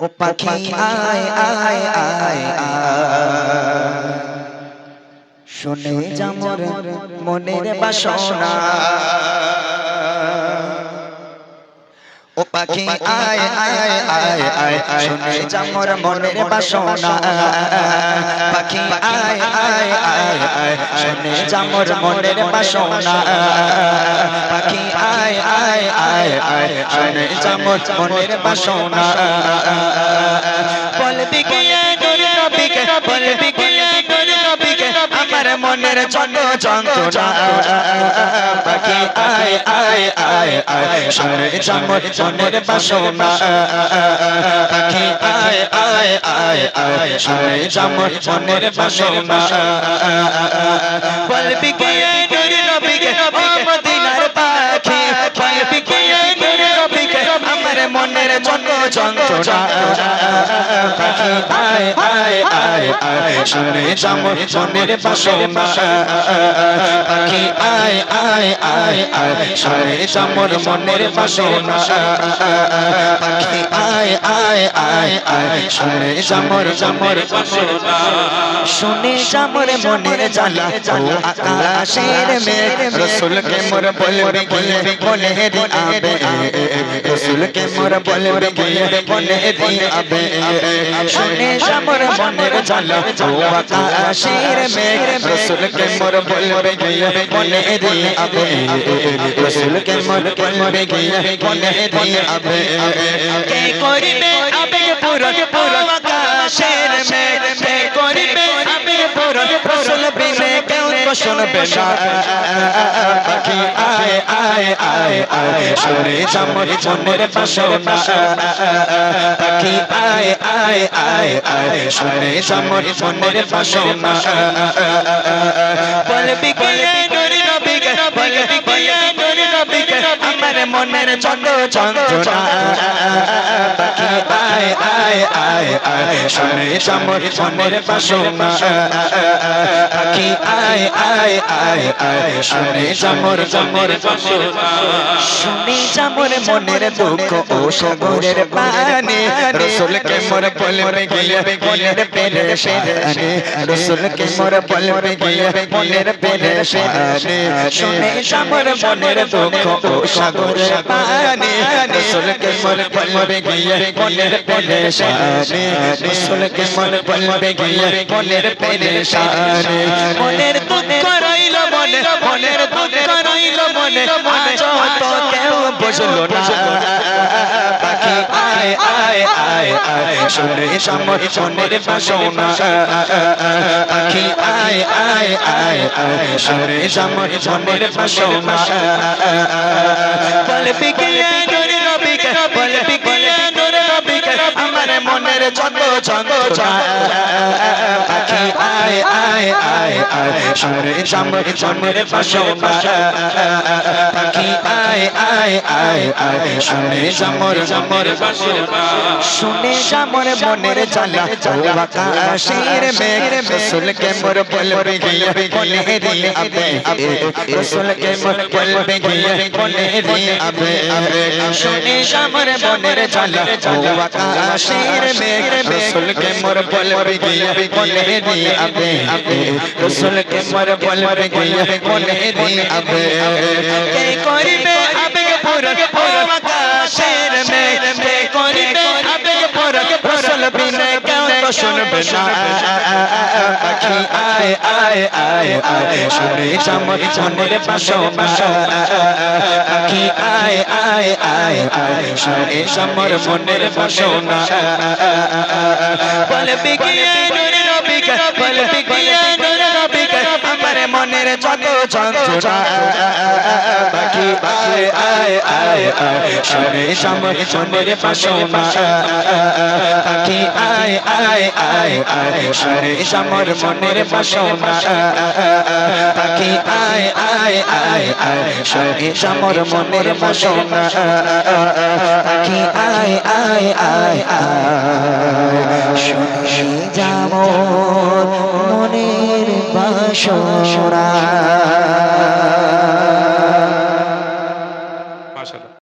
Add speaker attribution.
Speaker 1: ও পাখি আয় আয় আয় শুনে যামর মনের বাসনা ও পাখি আয় আয় আয় আয় শুনে যামর মনের বাসনা পাখি আয় আয় আয় আয় শুনে যামর মনের বাসনা পাখি আয় আয় আয় আয় শুনে যামর মনের বাসনা বলবি কে বলবি কে মনের ছোট যন্ত্রণা। পাখি আয় আয় আয় আয় শুনে যামর মনের বাসনা। পাখি আয় আয় আয় আয় শুনে যামর মনের বাসনা। বলবি কে নূর নবীকে ও যন্ত্রণা। পাখি আয় আয় আয় আয় শুনে যামর মনের বাসনা। পাখি আয় আয় আয় আয় আয় আয় আয়, শুনে যামর বাসনা। শুনে যামর মনের জ্বালা, ও আকাশের মেঘ। রসুলকে মোর বলবে গিয়ে বলে দিবে রসুলকে মোর বলবে গিয়ে বলে দিবে শুনে যামর মনের জ্বালা, ও আকাশের মেঘ। রসুলকে মোর বলবে গিয়ে বলে দিবে রসুলকে মোর বলবে গিয়ে বলে দিবে কে করিবে আবেগ পূরণ পুরো আকাশের মেঘ। করিবে আবেগ পূরণ রসুল বিনে কেউ তো শুনবে না। পাখি আয় আয় আয় আয় শুনে যামর মনের বাসনা। পাখি আয় আয় আয় আয় শুনে যামর মনের বাসনা। বলবি কে মনের ছোট চন্দ্র পাখি আয় আয় আয় আয়, শুনে যামর মনের বাসনা পাখি আয় আয় আয় আয়, শুনে যামর যামর বাসনা শুনে যামর মনের দুঃখ ও সাগরের পানি রসুলকে মোর বলবে গিয়ে মনের পেরেশানি রসুলকে মোর বলবে গিয়ে মনের পেরেশানি শুনে যামর মনের দুঃখ ও সাগরের পানি রসুলকে মোর বলবে গিয়ে মনের পেরেশানি রসুলকে মোর বলবে গিয়ে মনের পেরেশানি মনের দুঃখ রইল মনে, মনের দুঃখ রইল মনে, আজ তো কেউ বুঝলো না। পাখি, আয় আয় আয় আয়, শুনে সামর মনের বাসনা। পাখি, আয় আয় আয় আয়, শুনে সামর মনের বাসনা। বলবি কে নূর নবীকে, বলবি মনের যত যন্ত্রণা পাখি, আয় আয় আয় আয়। শুনে সামর মনের বাসনা পাখি, আয় আয় আয় আয়। শুনে সামর সামর বাসনা শুনে সামর মনের জ্বালা, আকাশের মেঘ। রসুলকে মোর বলবে গিয়ে বলে দিবে রসুলকে মোর বলবে গিয়ে বলে দিবে শুনে সামর মনের জ্বালা, আকাশের মেঘ। রসুলকে মোর বলবে গিয়ে বলে দিবে রসুলকে মোর বলবে গিয়ে বলে দিবে কে করিবে আবেগ পূরণ ও আকাশের মেঘ কে করিবে আবেগ পূরণ রসুল বিনে কেউ তো শুনবে না পাখি আয় আয় আয় আয় শুনে চামর মনের বাসনা পাখি আয় আয় আয় শুনে মনের বাসনা। বলবি গিয়ে নূর নবীকে বলবি গিয়ে আমার মনের যত যন্ত্রণা পাখি আয় আয় আয় আয় শুনে চামর মনের বাসনা পাখি আয় আয় আয় আয় শুনে চামর মনের বাসনা পাখি আয় আয় আয় আয় শুনে চামর মনের বাসনা পাখি আয় আয় আয় আয় শুনে যাব বাসনা